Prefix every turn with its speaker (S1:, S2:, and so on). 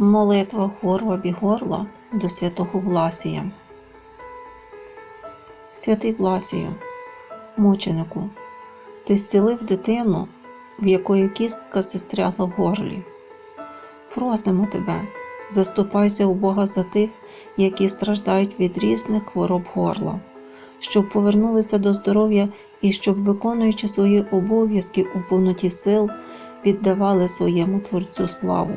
S1: Молитва хворобі горла до святого Власія. Святий Власію, мученику, ти зцілив дитину, в якої кістка застрягла в горлі. Просимо тебе, заступайся у Бога за тих, які страждають від різних хвороб горла, щоб повернулися до здоров'я і щоб, виконуючи свої обов'язки у повноті сил, віддавали своєму Творцю славу